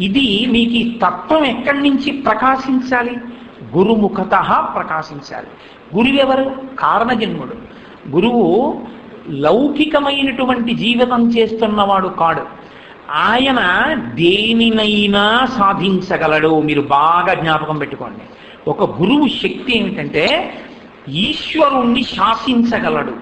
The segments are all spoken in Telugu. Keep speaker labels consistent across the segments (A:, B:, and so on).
A: ఇది మీకు ఈ తత్వం ఎక్కడి నుంచి ప్రకాశించాలి? గురుముఖత ప్రకాశించాలి. గురువెవరు? కారణజన్ముడు. గురువు లౌకికమైనటువంటి జీవితం చేస్తున్నవాడు కాడు. ఆయన దేనినైనా సాధించగలడు. మీరు బాగా జ్ఞాపకం పెట్టుకోండి. ఒక గురువు శక్తి ఏమిటంటే ఈశ్వరుణ్ణి శాసించగలడు.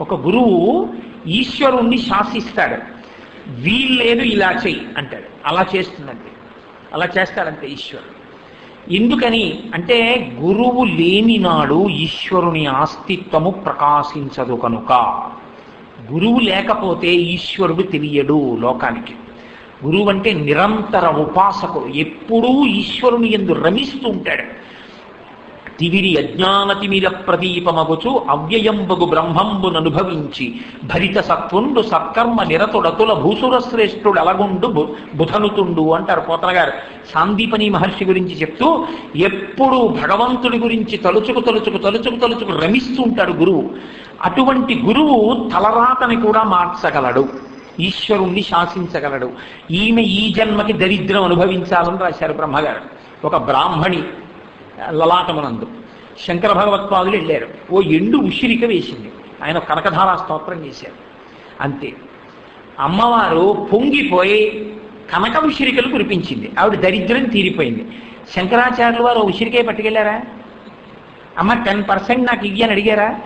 A: ఒక గురువు ఈశ్వరుణ్ణి శాసిస్తాడు. వీల్లేదు ఇలా చెయ్యి అంటాడు. అలా చేస్తుందంటే అలా చేస్తాడంతే ఈశ్వరుడు. ఎందుకని? అంటే గురువు లేని నాడు ఈశ్వరుని ఆస్తిత్వము ప్రకాశించదు కనుక. గురువు లేకపోతే ఈశ్వరుడు తెలియడు లోకానికి. గురువు అంటే నిరంతర ఉపాసకుడు. ఎప్పుడూ ఈశ్వరుని ఎందు రమిస్తూ ఉంటాడు. తివిరి అజ్ఞానతిమిర ప్రదీపమగుచు అవ్యయంబగు బ్రహ్మంబును అనుభవించి భరిత సత్వుండు సత్కర్మ నిరతుడతుల భూసుర శ్రేష్ఠుడు అలగుండు బు- బుధనుతుండు అంటారు పోతన గారు. సాందీపని మహర్షి గురించి చెప్తూ ఎప్పుడు భగవంతుడి గురించి తలుచుకు తలుచుకు తలుచుకు తలుచుకు రమిస్తూ ఉంటాడు గురువు. అటువంటి గురువు తలరాతని కూడా మార్చగలడు. ఈశ్వరుణ్ణి శాసించగలడు. ఈమె ఈ జన్మకి దరిద్రం అనుభవించాలని రాశారు బ్రహ్మగారు. ఒక బ్రాహ్మణి లలాటమునందు. శంకర భగవత్పాదులు వెళ్ళారు. ఓ ఎండు ఉసిరిక వేసింది. ఆయన కనకధారా స్తోత్రం చేశారు. అంతే. అమ్మవారు పొంగిపోయి కనక ఉసిరికలు కురిపించింది. ఆవిడ దరిద్రం తీరిపోయింది. శంకరాచార్యులు వారు ఉసిరికే పట్టుకెళ్ళారా అమ్మ టెన్ పర్సెంట్ నాకు ఇయ్యని అడిగారా?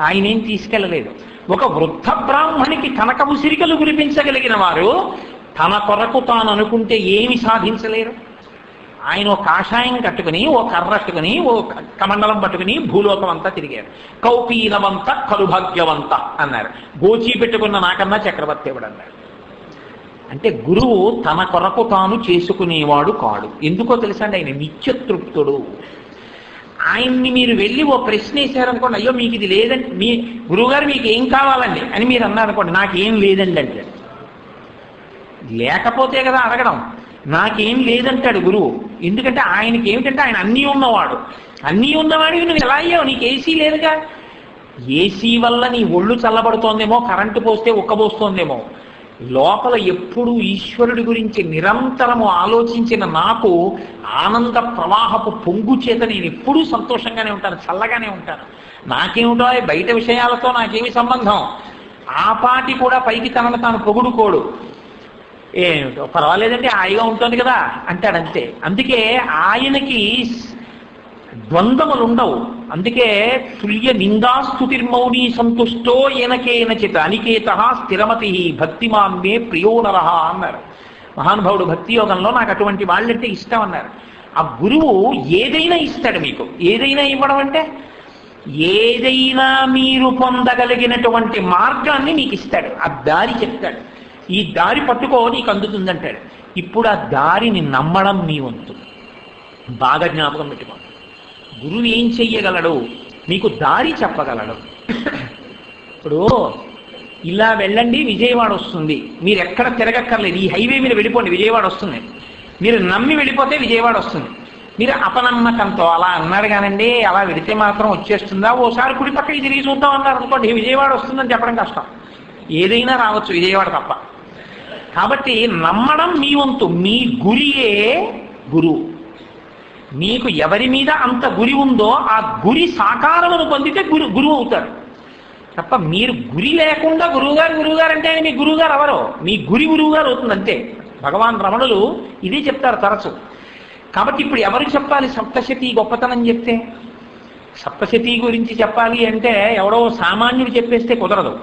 A: ఆయన ఏం తీసుకెళ్ళలేదు. ఒక వృద్ధ బ్రాహ్మణికి కనక ఉసిరికలు కురిపించగలిగిన వారు తన కొరకు తాను అనుకుంటే ఏమి సాధించలేరు? ఆయన ఓ కాషాయం కట్టుకుని ఓ కర్ర కట్టుకుని ఓ కమండలం పట్టుకుని భూలోకం అంతా తిరిగారు కౌపీనవంత కలుభాగ్యవంత అన్నారు. గోచి పెట్టుకున్న నాకన్నా చక్రవర్తి ఎవడు అన్నారు అంటే గురువు తన కొరకు తాను చేసుకునేవాడు కాడు. ఎందుకో తెలుసండి ఆయన నిత్యతృప్తుడు. ఆయన్ని మీరు వెళ్ళి ఓ ప్రశ్న వేశారనుకోండి అయ్యో మీకు ఇది లేదండి మీ గురువుగారు మీకు ఏం కావాలండి అని మీరు అన్నారనుకోండి నాకేం లేదండి అంటే. లేకపోతే కదా అడగడం. నాకేం లేదంటాడు గురువు. ఎందుకంటే ఆయనకి ఏమిటంటే ఆయన అన్నీ ఉన్నవాడు. అన్నీ ఉన్నవాడివి నువ్వు ఎలా అయ్యావు? నీకు ఏసీ లేదుగా? ఏసీ వల్ల నీ ఒళ్ళు చల్లబడుతోందేమో కరెంటు పోస్తే ఉక్కబోస్తోందేమో లోపల ఎప్పుడూ ఈశ్వరుడి గురించి నిరంతరము ఆలోచించిన నాకు ఆనంద ప్రవాహపు పొంగు చేత నేను ఎప్పుడూ సంతోషంగానే ఉంటాను చల్లగానే ఉంటాను. నాకేమిటో బయట విషయాలతో నాకేమి సంబంధం. ఆ పాటి కూడా పైకి తనను తాను పొగుడుకోడు. ఏమిటో. పర్వాలేదంటే హాయిగా ఉంటుంది కదా అంటాడంతే అందుకే ఆయనకి ద్వంద్వములు ఉండవు. అందుకే తుల్య నిందాస్తుతిర్మౌని సంతుష్టో ఏనకేన చిత అనికేత స్థిరమతి భక్తిమాన్మే ప్రియో నరహ అన్నారు మహానుభావుడు భక్తి యోగంలో నాకు అటువంటి వాళ్ళంటే ఇష్టం అన్నారు ఆ గురువు ఏదైనా ఇస్తాడు మీకు. ఏదైనా ఇవ్వడం అంటే ఏదైనా మీరు పొందగలిగినటువంటి మార్గాన్ని మీకు ఇస్తాడు. ఆ దారి చెప్తాడు. ఈ దారి పట్టుకో నీకు అందుతుందంటాడు. ఇప్పుడు ఆ దారిని నమ్మడం మీ వంతు. బాగా జ్ఞాపకం పెట్టుకో. గురువు ఏం చెయ్యగలడు? నీకు దారి చెప్పగలడు. ఇప్పుడు ఇలా వెళ్ళండి విజయవాడ వస్తుంది. మీరు ఎక్కడ తిరగక్కర్లేదు. ఈ హైవే మీద వెళ్ళిపోండి విజయవాడ వస్తుంది. మీరు నమ్మి వెళ్ళిపోతే విజయవాడ వస్తుంది. మీరు అపనమ్మకంతో అలా అన్నాడు కానండి అలా వెళితే మాత్రం వచ్చేస్తుందా? ఓసారి కుడి పక్కకి తిరిగి చూద్దాం అన్నారు అనుకోండి విజయవాడ వస్తుందని చెప్పడం కష్టం. ఏదైనా రావచ్చు విజయవాడ తప్ప. కాబట్టి నమ్మడం మీ వంతు. మీ గురియే గురువు మీకు ఎవరి మీద అంత గురి ఉందో ఆ గురి సాకారమును పొందితే గురు గురువు అవుతారు. తప్ప మీరు గురి లేకుండా గురువుగారు గురువుగారు అంటే ఆయన మీ గురువుగారు ఎవరో? మీ గురి గురువుగారు అవుతుంది అంతే. భగవాన్ రమణులు ఇదే చెప్తారు తరచు. కాబట్టి ఇప్పుడు ఎవరు చెప్పాలి? సప్తశతి గొప్పతనం చెప్తే. సప్తశతి గురించి చెప్పాలి అంటే ఎవడో సామాన్యుడు చెప్పేస్తే కుదరదు.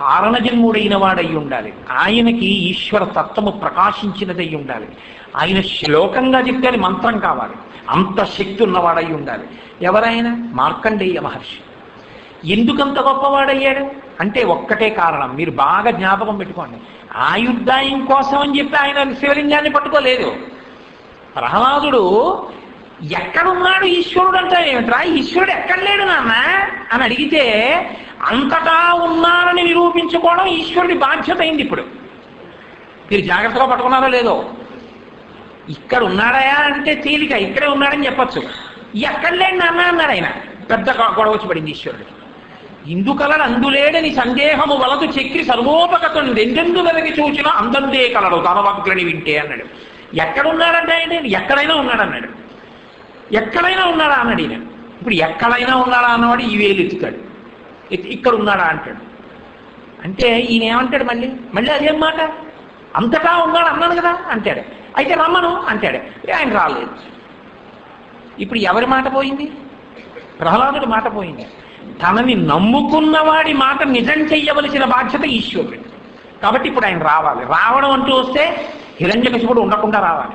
A: కారణజన్ముడైన వాడై ఉండాలి ఆయనకి ఈశ్వర తత్వము ప్రకాశించినదై ఉండాలి ఆయన శ్లోకంగా చెప్తే మంత్రం కావాలి. అంత శక్తి ఉన్నవాడై ఉండాలి ఎవరైనా మార్కండేయ మహర్షి. ఎందుకంత గొప్పవాడయ్యాడు? అంటే ఒక్కటే కారణం. మీరు బాగా జ్ఞాపకం పెట్టుకోండి. ఆయుర్దాయం కోసం అని చెప్పి ఆయన శివలింగాన్ని పట్టుకోలేదు. ప్రహ్లాదుడు ఎక్కడున్నాడు ఈశ్వరుడు? అంటే ఏమిట్రా? ఈశ్వరుడు ఎక్కడ లేడు నాన్న అని అడిగితే అంతటా ఉన్నా నిరూపించుకోవడం ఈశ్వరుడి బాధ్యత అయింది ఇప్పుడు. మీరు జాగ్రత్తగా పట్టుకున్నారో లేదో. ఇక్కడ ఉన్నాడయా అంటే తేలిక ఇక్కడే ఉన్నాడని చెప్పొచ్చు. ఎక్కడ లేడు నాన్న అన్నాడు ఆయన. పెద్ద గొడవ వచ్చి పడింది ఈశ్వరుడికి. ఇందుకలడు అందులేడని సందేహము వలదు చెక్కి సర్వోపగతం రెండెందు వెలగి చూసినా అందందే కలడు తన వింటే అన్నాడు. ఎక్కడున్నాడంటే ఆయన? ఎక్కడైనా ఉన్నాడన్నాడు ఎక్కడైనా ఉన్నాడా అన్నాడు ఈయన. ఇప్పుడు ఎక్కడైనా ఉన్నాడా అన్నవాడు ఈ వేలు ఎత్తుతాడు. ఇక్కడ ఉన్నాడా అంటాడు. అంటే ఈయన ఏమంటాడు మళ్ళీ? మళ్ళీ అదేం మాట? అంతటా ఉన్నాడు అన్నాను కదా అంటాడు. అయితే రమ్మను అంటాడు. ఆయన రాలేదు. ఇప్పుడు ఎవరి మాట పోయింది? ప్రహ్లాదుడి మాట పోయింది. తనని నమ్ముకున్నవాడి మాట నిజం చెయ్యవలసిన బాధ్యత ఈశ్వరుడు. కాబట్టి ఇప్పుడు ఆయన రావాలి. రావడం అంటూ వస్తే హిరణ్యకశిపుడు ఉండకుండా రావాలి.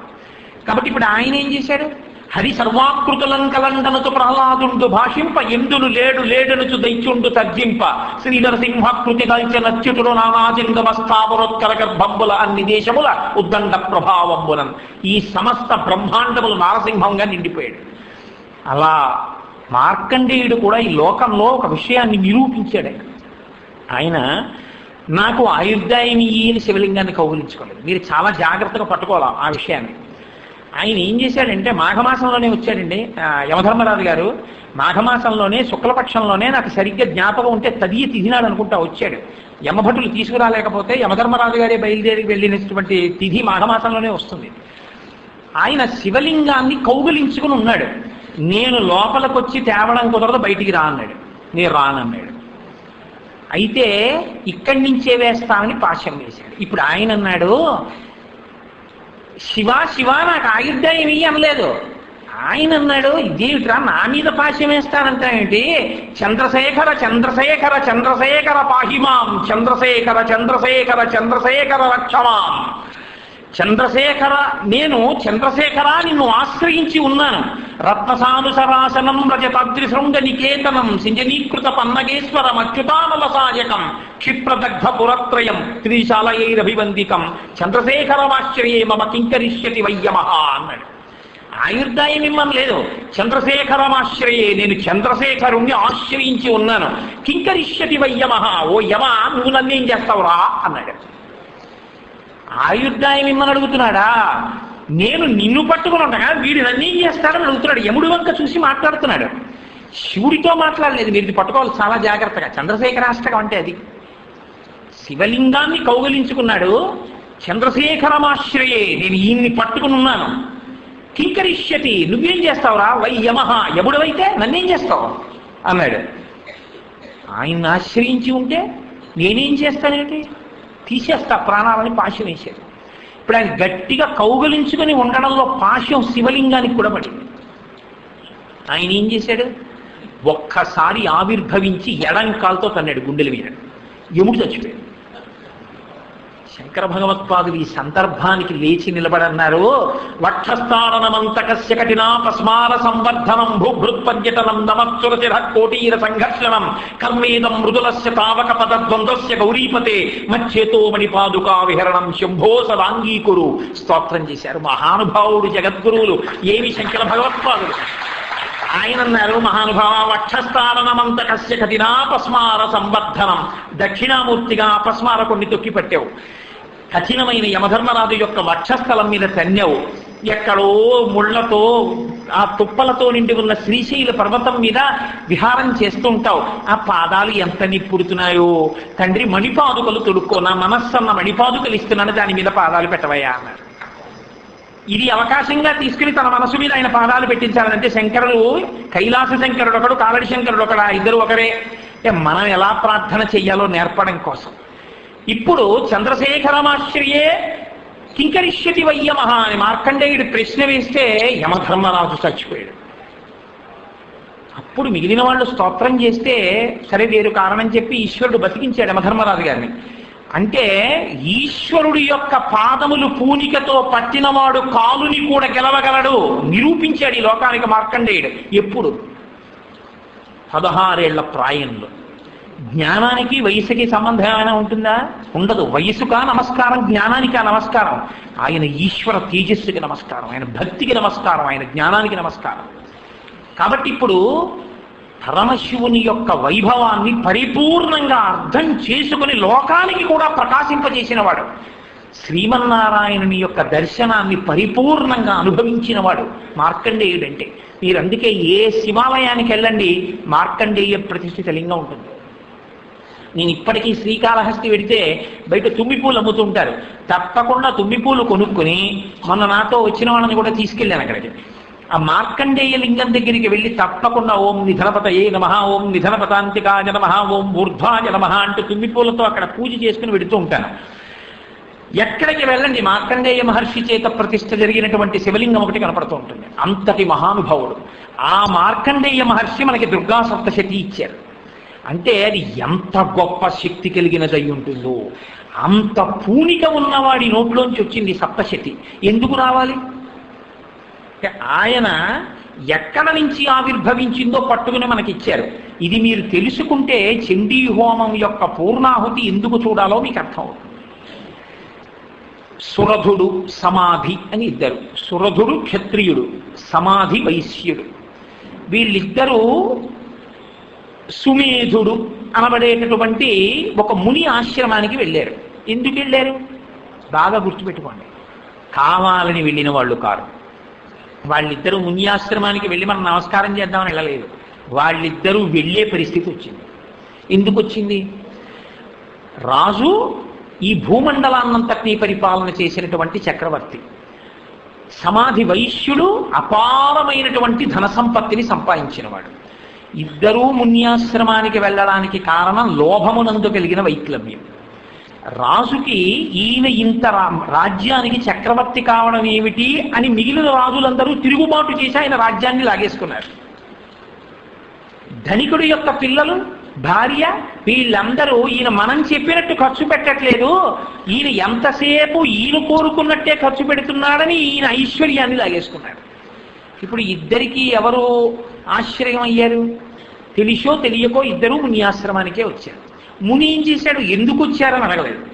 A: కాబట్టి ఇప్పుడు ఆయన ఏం చేశాడు? హరి సర్వాకృతులంకలండనుచు ప్రహ్లాదుండు భాషింప ఎందును లేడు లేడనుచు దైత్యుండు తర్జింప శ్రీ నరసింహాకృతి కల్చ నచ్యుతుడు నానాజింగమస్థావరోత్కర గర్భంబుల అన్ని దేశముల ఉద్దండ ప్రభావంబులన్ ఈ సమస్త బ్రహ్మాండములు నారసింహంగా నిండిపోయాడు. అలా మార్కండేయుడు కూడా ఈ లోకంలో ఒక విషయాన్ని నిరూపించాడు ఆయన. నాకు ఆయుర్దాయం ఈయన శివలింగాన్ని కౌగులించుకోలేదు. మీరు చాలా జాగ్రత్తగా పట్టుకోవాలి ఆ విషయాన్ని? ఆయన ఏం చేశాడంటే మాఘమాసంలోనే వచ్చాడండి. యమధర్మరాజు గారు మాఘమాసంలోనే శుక్లపక్షంలోనే నాకు సరిగ్గా జ్ఞాపకం ఉంటే తదియ తిథినాడు అనుకుంటా వచ్చాడు. యమభటులు తీసుకురాలేకపోతే యమధర్మరాజు గారే బయలుదేరి వెళ్ళినటువంటి తిథి మాఘమాసంలోనే వస్తుంది. ఆయన శివలింగాన్ని కౌగులించుకుని ఉన్నాడు. నేను లోపలికొచ్చి తేవడం కుదరదు బయటికి రా అన్నాడు. నేను రానన్నాడు అయితే ఇక్కడి నుంచే వేస్తామని పాశం వేశాడు. ఇప్పుడు ఆయన అన్నాడు శివ శివ నాకు ఆయుర్దాయం ఇయ్యి ఆయన అన్నాడు ఇదేమిట్రా నా మీద పాశ్యం వేస్తానంటాయేంటి చంద్రశేఖర చంద్రశేఖర చంద్రశేఖర పాహిమాం చంద్రశేఖర చంద్రశేఖర చంద్రశేఖర రక్షమాం చంద్రశేఖర నేను చంద్రశేఖర నిన్ను ఆశ్రయించి ఉన్నాను. రత్నసానుసరాసనం రజతాద్రిశృంగ నికేతనం సింజనీకృత పన్నగేశ్వర పన్నగేశ్వరం అచ్యుతానలసాయకం క్షిప్రదగ్ధ పురత్రయం త్రిశాలయైరభివందికం చంద్రశేఖరమాశ్రయే మమ కింకరిష్యతి వయ్యమహ అన్నాడు. ఆయుర్దాయం ఇమ్మం లేదు. చంద్రశేఖరమాశ్రయే నేను చంద్రశేఖరుణ్ణి ఆశ్రయించి ఉన్నాను. కింకరిష్యతి వయ్యమహ ఓ యమ నువ్వు నన్నేం చేస్తావురా? అన్నాడు. ఆయుర్దాయం ఇమ్మని అడుగుతున్నాడా? నేను నిన్ను పట్టుకుని ఉండగా వీడు నన్నేం చేస్తాడని అడుగుతున్నాడు. యముడు వంక చూసి మాట్లాడుతున్నాడు. శివుడితో మాట్లాడలేదు. మీరు ఇది పట్టుకోవాలి. చాలా జాగ్రత్తగా. చంద్రశేఖరాష్టకం అంటే అది. శివలింగాన్ని కౌగలించుకున్నాడు. చంద్రశేఖరమాశ్రయే. నేను ఈయన్ని పట్టుకుని ఉన్నాను. కింకరిష్యతి నువ్వేం చేస్తావురా? వై యమహ. యముడవైతే నన్నేం చేస్తావు? అన్నాడు. ఆయన్ని ఆశ్రయించి ఉంటే నేనేం చేస్తానేంటి తీసేస్తా ప్రాణాలని పాశం వేశాడు ఇప్పుడు ఆయన గట్టిగా కౌగలించుకొని ఉండడంలో పాశం శివలింగానికి కూడా పడింది. ఆయన ఏం చేశాడు? ఒక్కసారి ఆవిర్భవించి ఎడంకాలతో తన్నాడు గుండెల మీద. యముడు చచ్చిపోయాడు. శంకర భగవత్పాదులు ఈ సందర్భానికి లేచి నిలబడన్నారు. వక్షస్థానమంతకస్య కఠినాపస్మార సంవర్ధనం భూభృత్పర్యటనం నమత్సురచిర కోటీర సంఘర్షణం కర్మేదం మృదులస్య తావక పదద్వంద్వస్య గౌరీపతే మచ్చేతో మణిపాదుకా విహరణం శంభో సదాంగీకురు స్తోత్రం చేశారు మహానుభావుడు జగద్గురువులు. ఏమి శంకర భగవత్పాదులు ఆయన అన్నారు మహానుభావ వక్షస్థానమంత కస్య కఠినాపస్మార సంవర్ధనం దక్షిణామూర్తిగా అపస్మార కొన్ని తొక్కి పట్టావు కఠినమైన యమధర్మరాజు యొక్క వక్షస్థలం మీద తన్యావు ఎక్కడో ముళ్ళతో ఆ తుప్పలతో నిండి ఉన్న శ్రీశైల పర్వతం మీద విహారం చేస్తుంటావు. ఆ పాదాలు ఎంత నిప్పుడుతున్నాయో. తండ్రి మణిపాదుకలు తొడుక్కో నా మనస్సన్న మణిపాదుకలు ఇస్తున్నాను దాని మీద పాదాలు పెట్టవయ్యా అన్నారు. ఇది అవకాశంగా తీసుకుని తన మనసు మీద ఆయన పాదాలు పెట్టించాలంటే శంకరుడు కైలాస శంకరుడు ఒకడు కాలడి శంకరుడు ఒకడు ఇద్దరు ఒకరే. మనం ఎలా ప్రార్థన చెయ్యాలో నేర్పడం కోసం. ఇప్పుడు చంద్రశేఖరమాశ్రయే కింకరిష్యతి వయ్యమహ అని మార్కండేయుడు ప్రశ్న వేస్తే యమధర్మరాజు చచ్చిపోయాడు. అప్పుడు మిగిలిన వాళ్ళు స్తోత్రం చేస్తే సరే వేరు కారణం చెప్పి ఈశ్వరుడు బతికించాడు యమధర్మరాజు గారిని. అంటే ఈశ్వరుడి యొక్క పాదములు పూనికతో పట్టినవాడు కాలుని కూడా గెలవగలడు నిరూపించాడు ఈ లోకానికి మార్కండేయుడు ఎప్పుడు. పదహారేళ్ళ ప్రాయంలో. జ్ఞానానికి వయసుకి సంబంధం ఏమైనా ఉంటుందా? ఉండదు. వయసుకా నమస్కారం జ్ఞానానికి నమస్కారం. ఆయన ఈశ్వర తేజస్సుకి నమస్కారం ఆయన భక్తికి నమస్కారం ఆయన జ్ఞానానికి నమస్కారం. కాబట్టి ఇప్పుడు పరమశివుని యొక్క వైభవాన్ని పరిపూర్ణంగా అర్థం చేసుకుని లోకానికి కూడా ప్రకాశింపజేసినవాడు శ్రీమన్నారాయణుని యొక్క దర్శనాన్ని పరిపూర్ణంగా అనుభవించినవాడు మార్కండేయుడంటే. మీరు అందుకే ఏ శివాలయానికి వెళ్ళండి మార్కండేయ ప్రతిష్ఠిత లింగం ఉంటుంది. నేను ఇప్పటికీ శ్రీకాళహస్తి వెడితే బయట తుమ్మి పూలు అమ్ముతుంటారు. తప్పకుండా తుమ్మి పూలు కొనుక్కుని మొన్న నాతో వచ్చిన వాళ్ళని కూడా తీసుకెళ్ళాను అక్కడికి. ఆ మార్కండేయ లింగం దగ్గరికి వెళ్ళి తప్పకుండా ఓం నిధనపతయే నమ ఓం నిధనపతాంతికాయ నమ ఓం ఊర్ధ్వాయ నమ అంటూ తుమ్మి పూలతో అక్కడ పూజ చేసుకుని వెడుతూ ఉంటాను. ఎక్కడికి వెళ్ళండి? మార్కండేయ మహర్షి చేత ప్రతిష్ట జరిగినటువంటి శివలింగం ఒకటి కనపడుతూ ఉంటుంది. అంతటి మహానుభావుడు. ఆ మార్కండేయ మహర్షి మనకి దుర్గా సప్తశతి ఇచ్చారు. అంటే అది ఎంత గొప్ప శక్తి కలిగినదై ఉంటుందో అంత పూనిక ఉన్నవాడి నోట్లోంచి వచ్చింది సప్తశతి. ఎందుకు రావాలి? ఆయన ఎక్కడ నుంచి ఆవిర్భవించిందో పట్టుకుని మనకి ఇచ్చారు ఇది మీరు తెలుసుకుంటే చండీ హోమం యొక్క పూర్ణాహుతి ఎందుకు చూడాలో మీకు అర్థం అవుతుంది సురధుడు సమాధి అని ఇద్దరు. సురధుడు క్షత్రియుడు సమాధి వైశ్యుడు. వీళ్ళిద్దరూ సుమేధుడు అనబడేటటువంటి ఒక ముని ఆశ్రమానికి వెళ్ళారు. ఎందుకు వెళ్ళారు? బాగా గుర్తుపెట్టుకోండి. కావాలని వెళ్ళిన వాళ్ళు కారు. వాళ్ళిద్దరూ ముని ఆశ్రమానికి వెళ్ళి మనం నమస్కారం చేద్దామని వెళ్ళలేదు. వాళ్ళిద్దరూ వెళ్ళే పరిస్థితి వచ్చింది. ఎందుకు వచ్చింది? రాజు ఈ భూమండలాన్నంతటినీ పరిపాలన చేసినటువంటి చక్రవర్తి. సమాధి వైశ్యుడు అపారమైనటువంటి ధన సంపత్తిని సంపాదించినవాడు. ఇద్దరూ మున్యాశ్రమానికి వెళ్ళడానికి కారణం లోభమునందు కలిగిన వైక్లభ్యం రాజుకి ఈయన ఇంత రాజ్యానికి చక్రవర్తి కావడం ఏమిటి అని మిగిలిన రాజులందరూ తిరుగుబాటు చేసి ఆయన రాజ్యాన్ని లాగేసుకున్నారు. ధనికుడి యొక్క పిల్లలు భార్య వీళ్ళందరూ ఈయన మనం చెప్పినట్టు ఖర్చు పెట్టట్లేదు. ఈయన ఎంతసేపు ఈయన కోరుకున్నట్టే ఖర్చు పెడుతున్నాడని ఈయన ఐశ్వర్యాన్ని లాగేసుకున్నాడు ఇప్పుడు ఇద్దరికీ ఎవరు ఆశ్రయం అయ్యారు తెలిసో తెలియకో ఇద్దరూ ముని ఆశ్రమానికే వచ్చారు. ముని ఏం చేశాడు? ఎందుకు వచ్చారని అడగలేదు.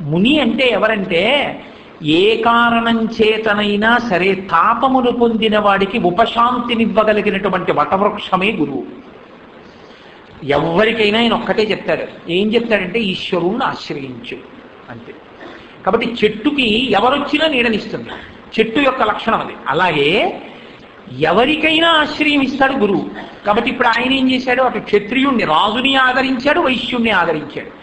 A: ముని అంటే ఎవరంటే ఏ కారణం చేతనైనా సరే తాపమును పొందిన వాడికి ఉపశాంతినివ్వగలిగినటువంటి వటవృక్షమే గురువు. ఎవరికైనా ఆయన ఒక్కటే చెప్తాడు. ఏం చెప్తాడంటే ఈశ్వరుణ్ణి ఆశ్రయించు అంతే. కాబట్టి చెట్టుకి ఎవరొచ్చినా నీడనిస్తుంది. చెట్టు యొక్క లక్షణం అది. అలాగే ఎవరికైనా ఆశ్రయం ఇస్తాడు గురువు. కాబట్టి ఇప్పుడు ఆయన ఏం చేశాడు? అటు క్షత్రియుణ్ణి రాజుని ఆదరించాడు వైశ్యుణ్ణి ఆదరించాడు.